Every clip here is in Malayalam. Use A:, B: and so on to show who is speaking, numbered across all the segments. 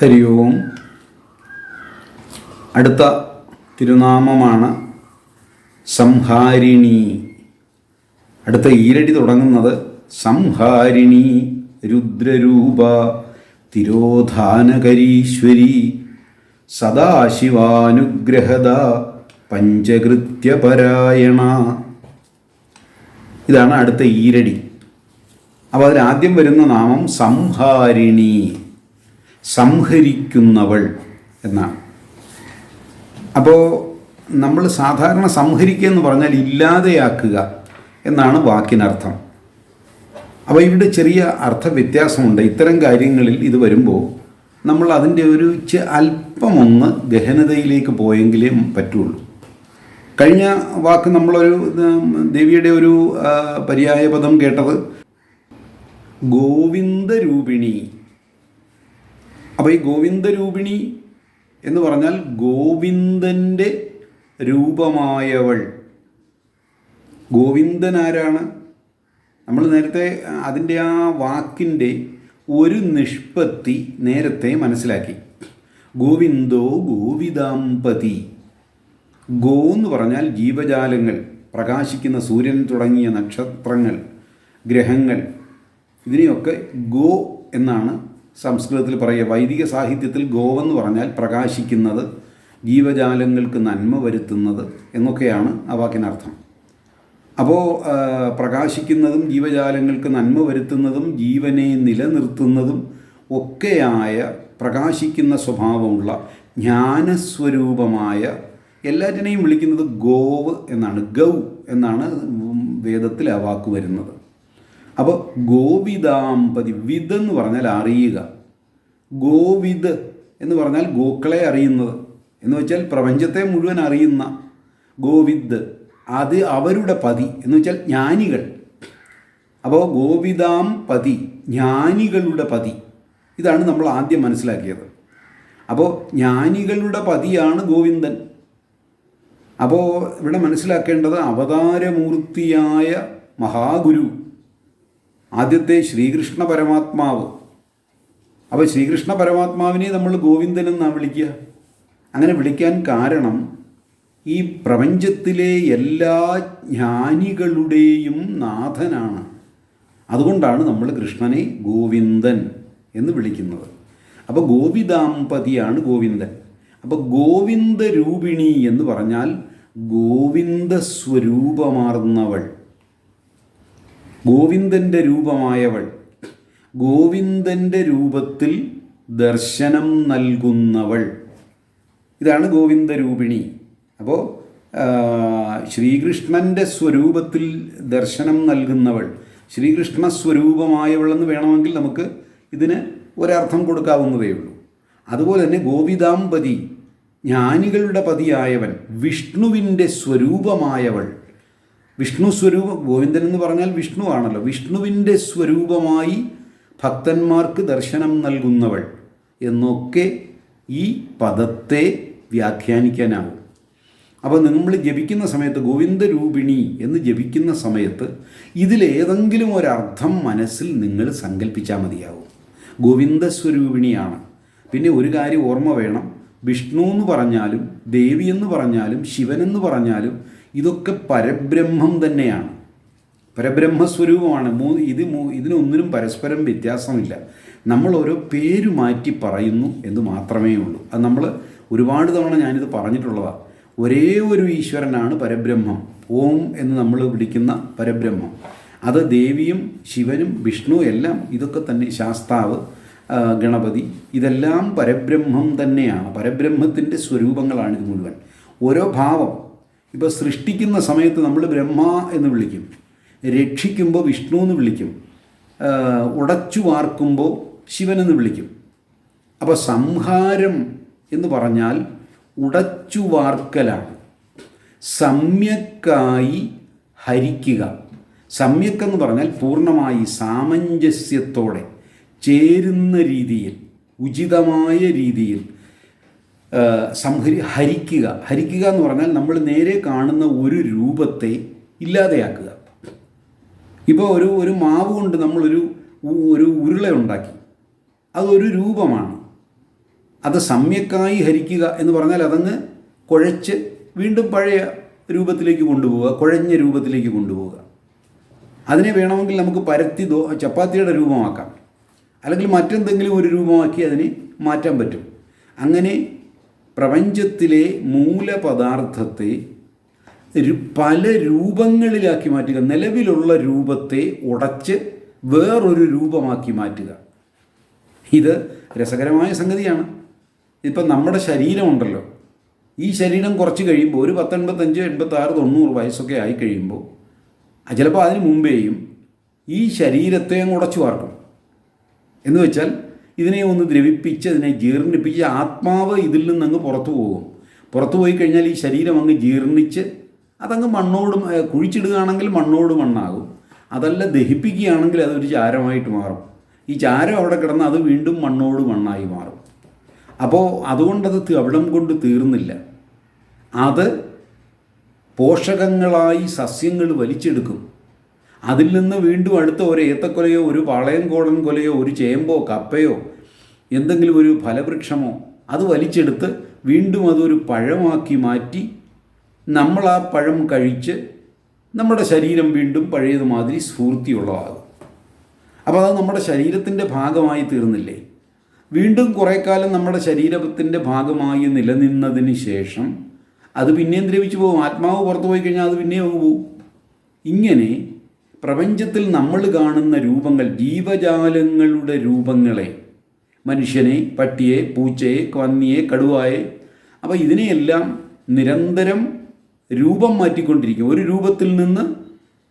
A: ഹരി ഓം അടുത്ത തിരുനാമമാണ് സംഹാരിണി. അടുത്ത ഈരടി തുടങ്ങുന്നത് സംഹാരിണി രുദ്രരൂപ തിരോധാനകരീശ്വരി സദാശിവാനുഗ്രഹത പഞ്ചകൃത്യപരായണ. ഇതാണ് അടുത്ത ഈരടി. അപ്പോൾ അതിലാദ്യം വരുന്ന നാമം സംഹാരിണി. സംഹരിക്കുന്നവൾ എന്നാണ്. അപ്പോൾ നമ്മൾ സാധാരണ സംഹരിക്കുക എന്ന് പറഞ്ഞാൽ ഇല്ലാതെയാക്കുക എന്നാണ് വാക്കിനർത്ഥം. അപ്പോൾ ഇവിടെ ചെറിയ അർത്ഥവ്യത്യാസമുണ്ട്. ഇത്തരം കാര്യങ്ങളിൽ ഇത് വരുമ്പോൾ നമ്മൾ അതിന്റെ ഒരു അല്പമൊന്ന് ഗഹനതയിലേക്ക് പോയെങ്കിലേ പറ്റുള്ളൂ. കഴിഞ്ഞ വാക്ക് നമ്മളൊരു ദേവിയുടെ ഒരു പര്യായപദം കേട്ടത് ഗോവിന്ദരൂപിണി. അപ്പോൾ ഈ ഗോവിന്ദരൂപിണി എന്ന് പറഞ്ഞാൽ ഗോവിന്ദന്റെ രൂപമായവൾ. ഗോവിന്ദൻ ആരാണ് നമ്മൾ നേരത്തെ അതിന്റെ ആ വാക്കിന്റെ ഒരു നിഷ്പത്തി നേരത്തെ മനസ്സിലാക്കി. ഗോവിന്ദോ ഗോവിദാമ്പതി ഗോ എന്ന് പറഞ്ഞാൽ ജീവജാലങ്ങൾ പ്രകാശിക്കുന്ന സൂര്യൻ തുടങ്ങിയ നക്ഷത്രങ്ങൾ ഗ്രഹങ്ങൾ. ഇതിനെയൊക്കെ ഗോ എന്നാണ് സംസ്കൃതത്തിൽ പറയുക വൈദിക സാഹിത്യത്തിൽ ഗോവെന്ന് പറഞ്ഞാൽ പ്രകാശിക്കുന്നത് ജീവജാലങ്ങൾക്ക് നന്മ വരുത്തുന്നത് എന്നൊക്കെയാണ് ആ വാക്കിനർത്ഥം. അപ്പോൾ പ്രകാശിക്കുന്നതും ജീവജാലങ്ങൾക്ക് നന്മ വരുത്തുന്നതും ജീവനെ നിലനിർത്തുന്നതും ഒക്കെയായ പ്രകാശിക്കുന്ന സ്വഭാവമുള്ള ജ്ഞാനസ്വരൂപമായ എല്ലാറ്റിനെയും വിളിക്കുന്നത് ഗോവ് എന്നാണ് ഗൗ എന്നാണ് വേദത്തിൽ ആ വാക്ക് വരുന്നത്. അപ്പോൾ ഗോവിദാമ്പതി വിത് എന്ന് പറഞ്ഞാൽ അറിയുക. ഗോവിദ് എന്ന് പറഞ്ഞാൽ ഗോക്കളെ അറിയുന്നത്. എന്ന് വെച്ചാൽ പ്രപഞ്ചത്തെ മുഴുവൻ അറിയുന്ന ഗോവിദ്. അത് അവരുടെ പതി. എന്ന് വെച്ചാൽ ജ്ഞാനികൾ. അപ്പോൾ ഗോവിദാം പതി ജ്ഞാനികളുടെ പതി. ഇതാണ് നമ്മൾ ആദ്യം മനസ്സിലാക്കിയത്. അപ്പോൾ ജ്ഞാനികളുടെ പതിയാണ് ഗോവിന്ദൻ. അപ്പോൾ ഇവിടെ മനസ്സിലാക്കേണ്ടത് അവതാരമൂർത്തിയായ മഹാഗുരു. ആദ്യത്തെ ശ്രീകൃഷ്ണ പരമാത്മാവ്. അപ്പോൾ ശ്രീകൃഷ്ണ പരമാത്മാവിനെ നമ്മൾ ഗോവിന്ദൻ എന്നാണ് വിളിക്കുക? അങ്ങനെ വിളിക്കാൻ കാരണം ഈ പ്രപഞ്ചത്തിലെ എല്ലാ ജ്ഞാനികളുടെയും നാഥനാണ്. അതുകൊണ്ടാണ് നമ്മൾ കൃഷ്ണനെ ഗോവിന്ദൻ എന്ന് വിളിക്കുന്നത്. അപ്പോൾ ഗോവിദാമ്പതിയാണ് ഗോവിന്ദൻ. അപ്പോൾ ഗോവിന്ദ രൂപിണി എന്ന് പറഞ്ഞാൽ ഗോവിന്ദ സ്വരൂപമാർന്നവൾ ഗോവിന്ദന്റെ രൂപമായവൾ. ഗോവിന്ദന്റെ രൂപത്തിൽ ദർശനം നൽകുന്നവൾ. ഇതാണ് ഗോവിന്ദരൂപിണി. അപ്പോൾ ശ്രീകൃഷ്ണന്റെ സ്വരൂപത്തിൽ ദർശനം നൽകുന്നവൾ. ശ്രീകൃഷ്ണ സ്വരൂപമായവൾ എന്ന് വേണമെങ്കിൽ നമുക്ക് ഇതിന് ഒരർത്ഥം കൊടുക്കാവുന്നതേ ഉള്ളൂ. അതുപോലെ തന്നെ ഗോവിതാംപതി ജ്ഞാനികളുടെ പതിയായവൻ വിഷ്ണുവിന്റെ സ്വരൂപമായവൾ. വിഷ്ണു സ്വരൂപം ഗോവിന്ദൻ എന്ന് പറഞ്ഞാൽ വിഷ്ണു ആണല്ലോ. വിഷ്ണുവിന്റെ സ്വരൂപമായി ഭക്തന്മാർക്ക് ദർശനം നൽകുന്നവൾ എന്നൊക്കെ ഈ പദത്തെ വ്യാഖ്യാനിക്കാനാവും. അപ്പോൾ നമ്മൾ ജപിക്കുന്ന സമയത്ത് ഗോവിന്ദ ഗോവിന്ദരൂപിണി എന്ന് ജപിക്കുന്ന സമയത്ത് ഇതിലേതെങ്കിലും ഒരർത്ഥം മനസ്സിൽ നിങ്ങൾ സങ്കല്പിച്ചാൽ മതിയാവും. ഗോവിന്ദസ്വരൂപിണിയാണ്. പിന്നെ ഒരു കാര്യം ഓർമ്മ വേണം. വിഷ്ണു എന്ന് പറഞ്ഞാലും ദേവി എന്ന് പറഞ്ഞാലും ശിവൻ എന്ന് പറഞ്ഞാലും ഇതൊക്കെ പരബ്രഹ്മം തന്നെയാണ്. പരബ്രഹ്മസ്വരൂപമാണ്. മൂ ഇത് ഇതിനൊന്നിനും പരസ്പരം വ്യത്യാസമില്ല. നമ്മൾ ഓരോ പേര് മാറ്റി പറയുന്നു എന്ന് മാത്രമേ ഉള്ളൂ. അത് നമ്മൾ ഒരുപാട് തവണ ഞാനിത് പറഞ്ഞിട്ടുള്ളതാണ് ഒരേ ഒരു ഈശ്വരനാണ് പരബ്രഹ്മം. ഓം എന്ന് നമ്മൾ വിളിക്കുന്ന പരബ്രഹ്മം. അത് ദേവിയും ശിവനും വിഷ്ണു എല്ലാം ഇതൊക്കെ തന്നെ ശാസ്താവ് ഗണപതി ഇതെല്ലാം പരബ്രഹ്മം തന്നെയാണ്. പരബ്രഹ്മത്തിന്റെ സ്വരൂപങ്ങളാണ് ഇത് മുഴുവൻ. ഓരോ ഭാവം ഇപ്പോൾ സൃഷ്ടിക്കുന്ന സമയത്ത് നമ്മൾ ബ്രഹ്മ എന്ന് വിളിക്കും. രക്ഷിക്കുമ്പോൾ വിഷ്ണു എന്ന് വിളിക്കും. ഉടച്ചു വാർക്കുമ്പോൾ ശിവനെന്ന് വിളിക്കും. അപ്പോൾ സംഹാരം എന്ന് പറഞ്ഞാൽ ഉടച്ചു വാർക്കലാണ്. സമ്യക്കായി ഹരിക്കുക. സമ്യക്കെന്ന് പറഞ്ഞാൽ പൂർണമായി സാമഞ്ജസ്യത്തോടെ ചേരുന്ന രീതിയിൽ ഉചിതമായ രീതിയിൽ സംഹരി ഹരിക്കുക. ഹരിക്കുക എന്ന് പറഞ്ഞാൽ നമ്മൾ നേരെ കാണുന്ന ഒരു രൂപത്തെ ഇല്ലാതെയാക്കുക. ഇപ്പോൾ ഒരു ഒരു മാവ് കൊണ്ട് നമ്മളൊരു ഒരു ഉരുള ഉണ്ടാക്കി. അതൊരു രൂപമാണ്. അത് സമ്യക്കായി ഹരിക്കുക എന്ന് പറഞ്ഞാൽ അതങ്ങ് കുഴച്ച് വീണ്ടും പഴയ രൂപത്തിലേക്ക് കൊണ്ടുപോവുക കുഴഞ്ഞ രൂപത്തിലേക്ക് കൊണ്ടുപോവുക. അതിനെ വേണമെങ്കിൽ നമുക്ക് പരത്തി ദോ ചപ്പാത്തിയുടെ രൂപമാക്കാം. അല്ലെങ്കിൽ മറ്റെന്തെങ്കിലും ഒരു രൂപമാക്കി അതിനെ മാറ്റാൻ പറ്റും. അങ്ങനെ പ്രപഞ്ചത്തിലെ മൂലപദാർത്ഥത്തെ പല രൂപങ്ങളിലാക്കി മാറ്റുക. നിലവിലുള്ള രൂപത്തെ ഉടച്ച് വേറൊരു രൂപമാക്കി മാറ്റുക. ഇത് രസകരമായ സംഗതിയാണ്. ഇപ്പം നമ്മുടെ ശരീരമുണ്ടല്ലോ. ഈ ശരീരം കുറച്ച് കഴിയുമ്പോൾ ഒരു പത്തൊൻപത്തഞ്ച് എൺപത്താറ് തൊണ്ണൂറ് വയസ്സൊക്കെ ആയി കഴിയുമ്പോൾ ചിലപ്പോൾ അതിന് മുമ്പേയും ഈ ശരീരത്തെ അങ്ങ് ഉടച്ചു വാർക്കും. എന്ന് വെച്ചാൽ ഇതിനെ ഒന്ന് ദ്രവിപ്പിച്ച് അതിനെ ജീർണിപ്പിച്ച് ആത്മാവ് ഇതിൽ നിന്നങ്ങ് പുറത്തു പോകും. പുറത്തു പോയി കഴിഞ്ഞാൽ ഈ ശരീരം അങ്ങ് ജീർണിച്ച് അതങ്ങ് മണ്ണോട് കുഴിച്ചിടുകയാണെങ്കിൽ മണ്ണോട് മണ്ണാകും. അതല്ല ദഹിപ്പിക്കുകയാണെങ്കിൽ അതൊരു ചാരമായിട്ട് മാറും. ഈ ചാരം അവിടെ കിടന്ന് അത് വീണ്ടും മണ്ണോട് മണ്ണായി മാറും. അപ്പോൾ അതുകൊണ്ടത് അവിടം കൊണ്ട് തീർന്നില്ല. അത് പോഷകങ്ങളായി സസ്യങ്ങൾ വലിച്ചെടുക്കും. അതിൽ നിന്ന് വീണ്ടും അടുത്ത ഒരു ഏത്തക്കൊലയോ ഒരു പാളയംകോടൻ കൊലയോ ഒരു ചേമ്പോ കപ്പയോ എന്തെങ്കിലും ഒരു ഫലവൃക്ഷമോ അത് വലിച്ചെടുത്ത് വീണ്ടും അതൊരു പഴമാക്കി മാറ്റി നമ്മൾ ആ പഴം കഴിച്ച് നമ്മുടെ ശരീരം വീണ്ടും പഴയതുമാതിരി സ്ഫൂർത്തിയുള്ളതാകും. അപ്പോൾ അത് നമ്മുടെ ശരീരത്തിന്റെ ഭാഗമായി തീർന്നില്ലേ? വീണ്ടും കുറേ കാലം നമ്മുടെ ശരീരത്തിന്റെ ഭാഗമായി നിലനിന്നതിന് ശേഷം അത് പിന്നെയും ദ്രവിച്ചു പോകും. ആത്മാവ് പുറത്തു പോയി കഴിഞ്ഞാൽ അത് പിന്നെയും പോകും ഇങ്ങനെ പ്രപഞ്ചത്തിൽ നമ്മൾ കാണുന്ന രൂപങ്ങൾ ജീവജാലങ്ങളുടെ രൂപങ്ങളെ മനുഷ്യനെ പട്ടിയെ പൂച്ചയെ കന്നിയെ കടുവായെ അപ്പോൾ ഇതിനെയെല്ലാം നിരന്തരം രൂപം മാറ്റിക്കൊണ്ടിരിക്കും. ഒരു രൂപത്തിൽ നിന്ന്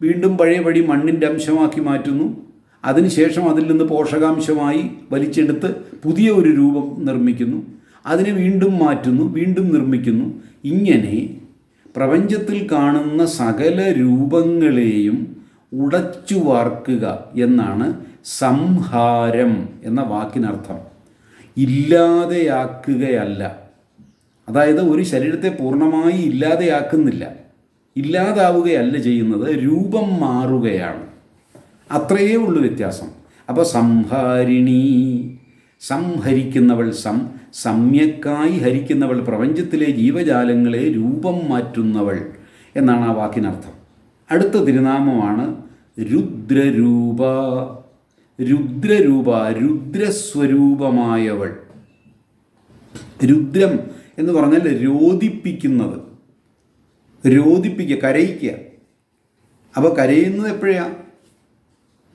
A: വീണ്ടും പഴയപടി മണ്ണിന്റെ അംശമാക്കി മാറ്റുന്നു. അതിനുശേഷം അതിൽ നിന്ന് പോഷകാംശമായി വലിച്ചെടുത്ത് പുതിയ ഒരു രൂപം നിർമ്മിക്കുന്നു. അതിനെ വീണ്ടും മാറ്റുന്നു വീണ്ടും നിർമ്മിക്കുന്നു. ഇങ്ങനെ പ്രപഞ്ചത്തിൽ കാണുന്ന സകല രൂപങ്ങളെയും ഉടച്ചു വാർക്കുക എന്നാണ് സംഹാരം എന്ന വാക്കിനർത്ഥം. ഇല്ലാതെയാക്കുകയല്ല. അതായത് ഒരു ശരീരത്തെ പൂർണമായി ഇല്ലാതെയാക്കുന്നില്ല. ഇല്ലാതാവുകയല്ല ചെയ്യുന്നത് രൂപം മാറുകയാണ്. അത്രയേ ഉള്ളൂ വ്യത്യാസം. അപ്പോൾ സംഹാരിണി സംഹരിക്കുന്നവൾ സം സമ്യക്കായി ഹരിക്കുന്നവൾ പ്രപഞ്ചത്തിലെ ജീവജാലങ്ങളെ രൂപം മാറ്റുന്നവൾ എന്നാണ് ആ വാക്കിനർത്ഥം. അടുത്ത തിരുനാമമാണ് രുദ്രരൂപ. രുദ്രരൂപ രുദ്രസ്വരൂപമായവൾ. രുദ്രം എന്ന് പറഞ്ഞാൽ രോദിപ്പിക്കുന്നത് രോദിപ്പിക്കുക കരയിക്കുക. അപ്പോൾ കരയുന്നത് എപ്പോഴാ?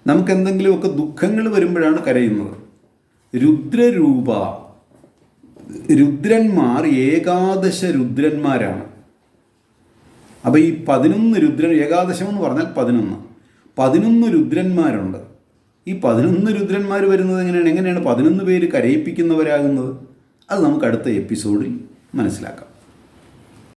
A: നമുക്ക് എന്തെങ്കിലുമൊക്കെ ദുഃഖങ്ങൾ വരുമ്പോഴാണ് കരയുന്നത്. രുദ്രരൂപ. രുദ്രന്മാർ ഏകാദശ രുദ്രന്മാരാണ്. അപ്പോൾ ഈ പതിനൊന്ന് രുദ്രൻ ഏകാദശം എന്ന് പറഞ്ഞാൽ പതിനൊന്ന്. പതിനൊന്ന് രുദ്രന്മാരുണ്ട്. ഈ പതിനൊന്ന് രുദ്രന്മാർ വരുന്നത് എങ്ങനെയാണ്? എങ്ങനെയാണ് പതിനൊന്ന് പേര് കരയിപ്പിക്കുന്നവരാകുന്നത്? അത് നമുക്ക് അടുത്ത എപ്പിസോഡിൽ മനസ്സിലാക്കാം.